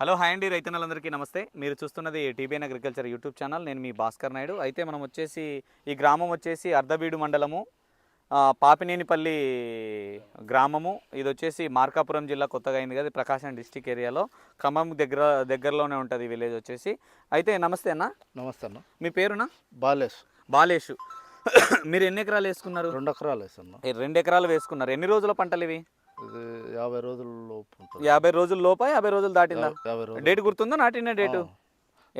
Hello hi అండి. రైతన్నలందరికీ నమస్తే. మీరు చూస్తున్నది టీబీఎన్ అగ్రికల్చర్ యూట్యూబ్ ఛానల్. నేను మీ భాస్కర్ నాయుడు. అయితే మనం వచ్చేసి ఈ గ్రామం వచ్చేసి అర్ధబీడు మండలము పాపినేనిపల్లి గ్రామము. ఇది వచ్చేసి మార్కాపురం జిల్లా కొత్తగా అయింది కదా ప్రకాశం డిస్టిక్ ఏరియాలో. ఖమ్మం దగ్గర దగ్గరలోనే ఉంటుంది విలేజ్ వచ్చేసి. అయితే నమస్తే అన్న. నమస్తే అన్న. మీ పేరునా? బాలేష్. బాలేషు. మీరు ఎన్ని ఎకరాలు వేసుకున్నారు? రెండు ఎకరాలు వేసన్న ఏ, రెండు ఎకరాలు వేసుకున్నారు. ఎన్ని రోజుల పంటలు ఇవి? ఇది యాభై రోజుల లోపు ఉంటుంది. యాభై రోజుల లోపా? యాభై రోజులు దాటిందా? యాభై రోజులు డేట్ గుర్తుందా? నాటిన డేటు.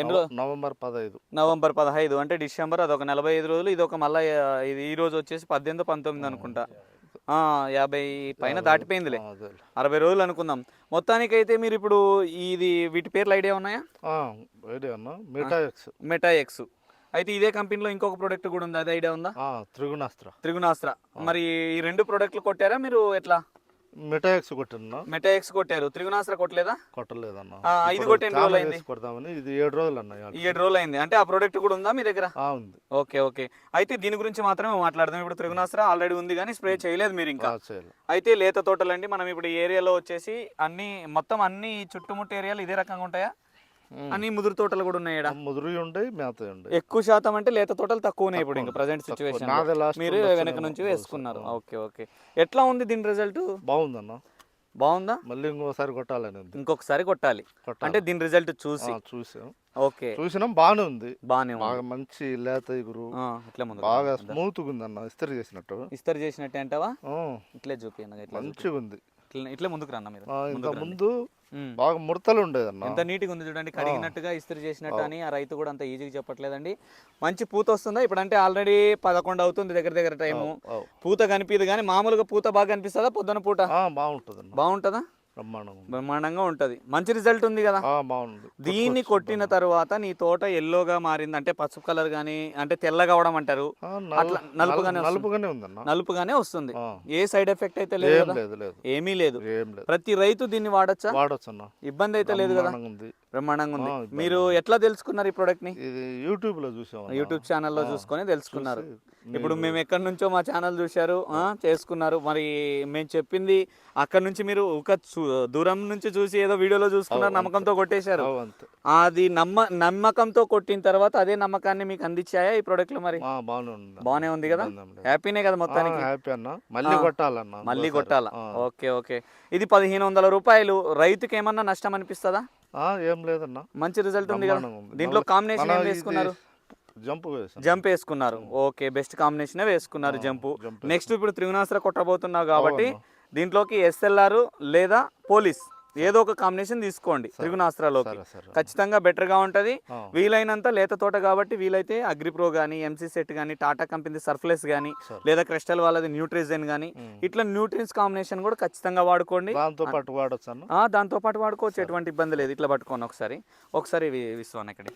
ఎన్ని నవంబర్ పదహైదు. నవంబర్ పదహైదు. అంటే డిసెంబర్ అదొక నలభై ఐదు రోజులు ఇది ఒక మళ్ళీ ఇది ఈ రోజు వచ్చేసి పద్దెనిమిది పంతొమ్మిది అనుకుంటా. యాభై పైన దాటిపోయిందిలే. అరవై రోజులు అనుకుందాం. మొత్తానికైతే మీరు ఇప్పుడు ఇది వీటి పేర్లు ఐడియా ఉన్నాయా? ఐడియా అన్న మీటా ఎక్స్. Meta X. అయితే ఇదే కంపెనీలో ఇంకొక ప్రోడక్ట్ కూడా ఉంది? అది ఐడియా ఉందా? త్రిగుణాస్త్ర. త్రిగుణాస్త్ర. మరి ఈ రెండు ప్రోడక్ట్లు కొట్టారా మీరు? ఎట్లా? మీటా ఎక్స్ కొట్టిన మెటా ఎక్స్ కొట్టారు. త్రిగుణాస్త్ర కొట్టలేదా? కొట్టలేదన్న. ఇది ఇప్పుడు కొట్టి ఎన్ని రోజులు అయింది? వేసి కొడదామని ఇది ఏడు రోజులు అన్న ఏడు రోజులు అయింది అంటే ఆ ప్రోడక్ట్ కూడా ఉందా మీ దగ్గర? ఉంది. Okay okay. అయితే దీని గురించి మాత్రమే మాట్లాడదాం. ఇప్పుడు త్రిగుణాస్త్ర ఆల్రెడీ ఉంది కానీ స్ప్రే చేయలేదు మీరు ఇంకా. అయితే లేత తోటలండి. మనం ఇప్పుడు ఈ ఏరియాలో వచ్చేసి అన్ని మొత్తం అన్ని చుట్టుముట్టు ఏరియాలు ఇదే రకంగా ఉంటాయా? అన్ని ముదురు తోటలు కూడా ఉన్నాయి? ముదురు ఉండే మేత ఉండే ఎక్కువ శాతం అంటే లేత తోటలు తక్కువ ఉన్నాయి ఇప్పుడు ఇంకా ప్రజెంట్. సిచ్యువేషన్ మీరు వెనక నుంచి. వేసుకున్నారు. Okay okay. ఎట్లా ఉంది దీని రిజల్ట్ బాగుందన్న. బాగుందా? మళ్ళీ ఇంకోసారి కొట్టాలని ఉంది ఇంకొకసారి కొట్టాలి. అంటే దీని రిజల్ట్ చూసి. చూసాం. ఓకే. చూసినాం బాగానే ఉంది. బాగానే ఉంది. బాగా మంచి లేత ఇగురు ఇట్లా ముందు బాగా స్మూత్ ఉందన్న ఇస్త్రీ చేసినట్టు. ఇస్తరు చేసినట్టే అంటావా? ఇట్లే చూపి. మంచిగా ఉంది ఇట్లా ముందుకు రన్న మీరు. రండి. ముందు. బాగా ముడతలు ఉండేదన్న. ఎంత నీట్గా ఉంది చూడండి కడిగినట్టుగా ఇస్త్రీ చేసినట్టు అని ఆ రైతు కూడా అంత ఈజీగా చెప్పట్లేదండి. మంచి పూత వస్తుందా? ఇప్పుడు అంటే ఆల్రెడీ పదకొండు అవుతుంది దగ్గర దగ్గర టైము. పూత కనిపించదు కానీ మామూలుగా పూత బాగా కనిపిస్తుందా? పొద్దున పూట? ఆ, బాగుంటుందన్న. బాగుంటుందా? బ్రహ్మాండంగా ఉంటుంది. మంచి రిజల్ట్ ఉంది కదా? బాగుంది. దీన్ని కొట్టిన తర్వాత నీ తోట ఎల్లోగా మారింది అంటే పసుపు కలర్ కానీ అంటే తెల్లగా అవడం అంటారు అట్లా నలుపుగానే నలుపుగానే ఉందన్న. నలుపుగానే వస్తుంది. ఏ సైడ్ ఎఫెక్ట్ అయితే లేదు ఏమీ లేదు. ప్రతి రైతు దీన్ని వాడచ్చా? వాడచ్చు అన్న ఇబ్బంది అయితే లేదు కదా? బ్రహ్మాండంగా ఉంది. మీరు ఎట్లా తెలుసుకున్నారు ఈ ప్రోడక్ట్ని? యూట్యూబ్లో చూసాం. యూట్యూబ్ ఛానల్లో చూసుకొని తెలుసుకున్నారు. ఇప్పుడు మేము ఎక్కడి నుంచో మా ఛానల్ చూశారు చేసుకున్నారు. మరి మేము చెప్పింది అక్కడ నుంచి మీరు ఒక దూరం నుంచి చూసి ఏదో వీడియోలో చూసుకున్నారు నమ్మకంతో కొట్టేశారు. అది నమ్మ నమ్మకంతో కొట్టిన తర్వాత అదే నమ్మకాన్ని మీకు అందించాయా ఈ ప్రోడక్ట్లు మరి? బాగానే ఉంది కదా. హ్యాపీనే కదా మొత్తానికి? హ్యాపీ అన్న. మళ్ళీ కొట్టాలన్న మళ్ళీ. కొట్టాలా. Okay okay. ఇది పదిహేను వందల రూపాయలు. రైతుకి ఏమన్నా నష్టం అనిపిస్తుందా? ఏం లేదన్న. మంచి రిజల్ట్ ఉంది కదా. దీంట్లో కాంబినేషన్ ఏం వేసుకున్నారు? జంప్ జంప్ వేసుకున్నారు. ఓకే బెస్ట్ కాంబినేషన్ వేసుకున్నారు జంపు. నెక్స్ట్ ఇప్పుడు త్రిగుణాస్త్ర కొట్టబోతున్నావు కాబట్టి. దీంట్లోకి ఎస్ఎల్ఆర్ లేదా పోలీస్ ఏదో ఒక కాంబినేషన్ తీసుకోండి త్రిగుణాస్త్రలోకి ఖచ్చితంగా బెటర్గా ఉంటుంది. వీలైనంత లేత తోట కాబట్టి వీలైతే అగ్రిప్రో కానీ ఎంసీ సెట్ కానీ టాటా కంపెనీ సర్ఫ్లెస్ కానీ. లేదా క్రిస్టల్ వాళ్ళది న్యూట్రిజన్ కానీ. ఇట్లా న్యూట్రియన్స్ కాంబినేషన్ కూడా ఖచ్చితంగా వాడుకోండి. దాంతో పాటు వాడచ్చు దాంతో పాటు వాడుకోవచ్చు. ఎటువంటి ఇబ్బంది లేదు. ఇట్లా పట్టుకోండి ఒకసారి. ఒకసారి విశ్వాన్ ఇక్కడ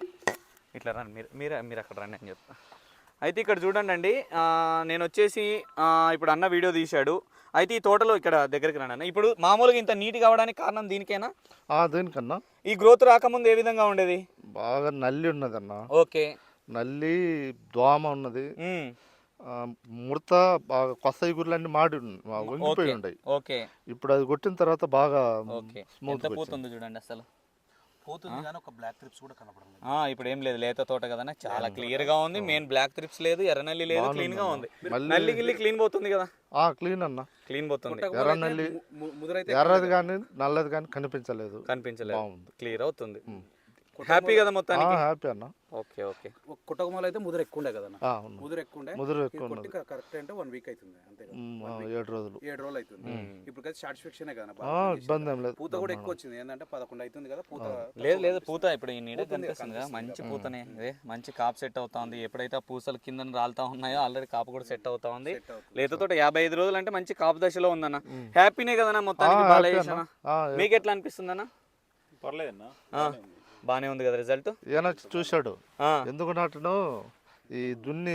ఇట్లా రండి. మీరు మీరు మీరు అక్కడ రండి అని చెప్తా. అయితే ఇక్కడ చూడండి అండి నేను వచ్చేసి ఇప్పుడు అన్న వీడియో తీశాడు. అయితే ఈ తోటలో ఇక్కడ దగ్గరికి అన్న. ఇప్పుడు మామూలుగా ఇంత నీట్ కావడానికి కారణం దీనికేనా? దేనికన్నా? ఈ గ్రోత్ రాకముందు ఏ విధంగా ఉండేది? బాగా నల్లి ఉన్నదన్న. ఓకే. నల్లి దోమ ఉన్నది. ముడత బాగా కొత్త ఇగుర్లన్నీ మాడి వంగిపోయి ఓకే ఇప్పుడు అది కొట్టిన తర్వాత బాగా స్మూత్ చూడండి అసలు? పోతుంది కానీ ఒక బ్లాక్ ట్రిప్స్ కూడా కనపడలేదు. ఆ, ఇప్పుడు ఏం లేదు లేత తోట కదా చాలా క్లియర్గా ఉంది. మెయిన్ బ్లాక్ ట్రిప్స్ లేదు ఎర్రనల్లి లేదు క్లీన్గా ఉంది. నల్లి గిల్లి క్లీన్ పోతుంది కదా. ఆ క్లీన్ అన్న. క్లీన్ పోతుంది. ఎర్ర నల్లి ముదురైతే ఎర్రది కానీ నల్లది కానీ కనిపించలేదు. కనిపించలేదు. బాగుంది. క్లియర్ అవుతుంది. హ్యాపీ కదా మొత్తానికి? హ్యాపీ అన్న. ఓకే ఓకే కుట్టకమాలు అయితే ముదురు ఎక్కువ ఉండే కదా. ముదురు ఎక్కువ ఉండే ముదురు ఎక్కువ కరెక్ట్ అంటే వన్ వీక్ అవుతుంది అంతే ఏడు రోజులు. ఏడు రోజులు అవుతుంది. ఇప్పుడు కదా సాటిస్ఫాక్షన్ కదా. ఇబ్బంది ఏం లేదు. పూత కూడా ఎక్కువ వచ్చింది. ఏంటంటే పదకొండు అవుతుంది కదా పూత లేదు లేదు పూత ఇప్పుడు ఈ నీడ కనిపిస్తుంది కదా మంచి పూతనే. అదే మంచి కాపు సెట్ అవుతా ఉంది ఎప్పుడైతే ఆ పూసలు కింద రాలుతా ఉన్నాయో ఆల్రెడీ కాపు కూడా సెట్ అవుతా ఉంది. లేతతోట యాభై ఐదు రోజులు అంటే మంచి కాపు దశలో ఉందన్న. హ్యాపీనే కదన్నా మొత్తానికి బాగా? అన్న. మీకు ఎట్లా అనిపిస్తుందన్న? పర్లేదన్నా. బానే ఉంది కదా రిజల్ట్ ఈయన చూశాడు. ఎందుకు నాటును ఈ దున్ని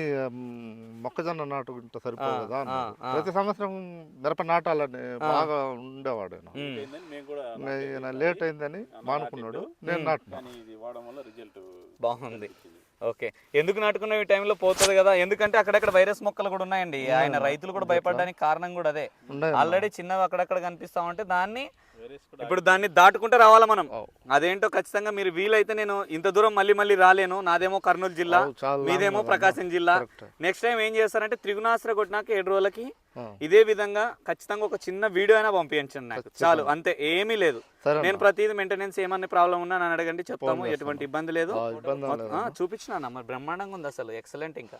మొక్కజొన్న నాటుకుంటే సరిపోదు కదా. ప్రతి సంవత్సరం మిరప నాటాలని బాగా ఉండేవాడు లేట్ అయిందని మానుకున్నాడు. నేను రిజల్ట్ బాగుంది. ఓకే. ఎందుకు నాటుకున్న ఈ టైంలో? పోతుంది కదా. ఎందుకంటే అక్కడక్కడ వైరస్ మొక్కలు కూడా ఉన్నాయండి. ఆయన రైతులు కూడా భయపడడానికి కారణం కూడా అదే. ఆల్రెడీ చిన్నవి అక్కడక్కడ కనిపిస్తా ఉంటే దాన్ని వేరేస్ కూడా ఇప్పుడు దాన్ని దాటుకుంటూ రావాలా మనం. అదేంటో ఖచ్చితంగా మీరు వీలైతే నేను ఇంత దూరం మళ్ళీ మళ్ళీ రాలేను. నాదేమో కర్నూలు జిల్లా మీదేమో. ప్రకాశం జిల్లా. నెక్స్ట్ టైం ఏం చేస్తారంటే త్రిగుణాశ్ర కొట్టినాక ఏడు రోజులకి. ఇదే విధంగా ఖచ్చితంగా ఒక చిన్న వీడియో అయినా పంపించండి నాకు. చాలు అంతే ఏమీ లేదు. నేను ప్రతిదీ మెయింటెనెన్స్ ఏమన్నా ప్రాబ్లం ఉన్నా నన్ను అడగండి చెప్తాము ఎటువంటి ఇబ్బంది లేదు. చూపించిన మరి బ్రహ్మాండంగా ఉంది అసలు ఎక్సలెంట్ ఇంకా.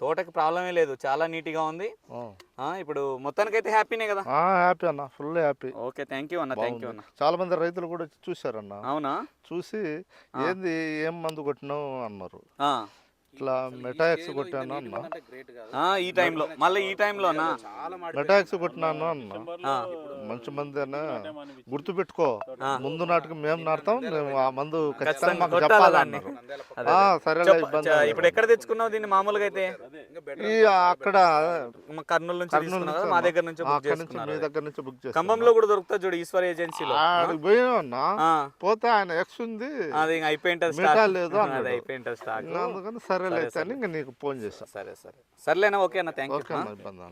తోటకి ప్రాబ్లమే లేదు చాలా నీట్గా ఉంది. ఆ. ఆ, ఇప్పుడు మొత్తానికైతే హ్యాపీనే కదా? హ్యాపీ అన్న full happy okay thank you అన్న థ్యాంక్ యూ అన్న. చాలా మంది రైతులు కూడా వచ్చి చూశారన్న. అవునా? చూసి ఏంది ఏం మందు కొట్టినావు అన్నారు. ఇట్లా మెటాక్స్ కొట్టాను అన్న. ఆ, ఈ టైంలో మళ్ళీ ఈ టైంలోనా మాట మెటాక్స్ కొట్టినాను అన్న. మంచి మంది అన్న. గుర్తు పెట్టుకో ముందు నాటికి మేము నాటుతాం మేము ఆ మందు ఖచ్చితంగా ఖచ్చితంగా మాకు కొట్టాలా దాన్ని? అదే, ఆ, అదే. సరేలే చెప్ప- ఇబ్బంది చ- లేదు. ఇప్పుడు ఎక్కడ తెచ్చుకున్నావు దీన్ని మామూలుగా అయితే? ఈ అక్కడ కర్నూలు నుంచి కదా, మా. దగ్గర నుంచి బుక్ అక్కడి నుంచి చేసుకున్నారు మీ అది. దగ్గర నుంచి బుక్ చేస్తాం ఖమ్మంలో కూడా దొరుకుతా చూడు ఈశ్వర్ ఏజెన్సీలో. ఆడికి పోయినా ఆ, పోతే ఆయన ఎక్స్ ఉంది. అది ఇంకా అయిపోయింటది మిగతా స్టాక్ లేదు అది అన్నాడు. అయిపోయింటది స్టాక్ అందుకని సరేలే అని ఇంకా నీకు ఫోన్ చేశాను సరే సరే. సర్లేనా? ఓకే అన్న థ్యాంక్ ఓకే యూ అన్న ఇబ్బంది.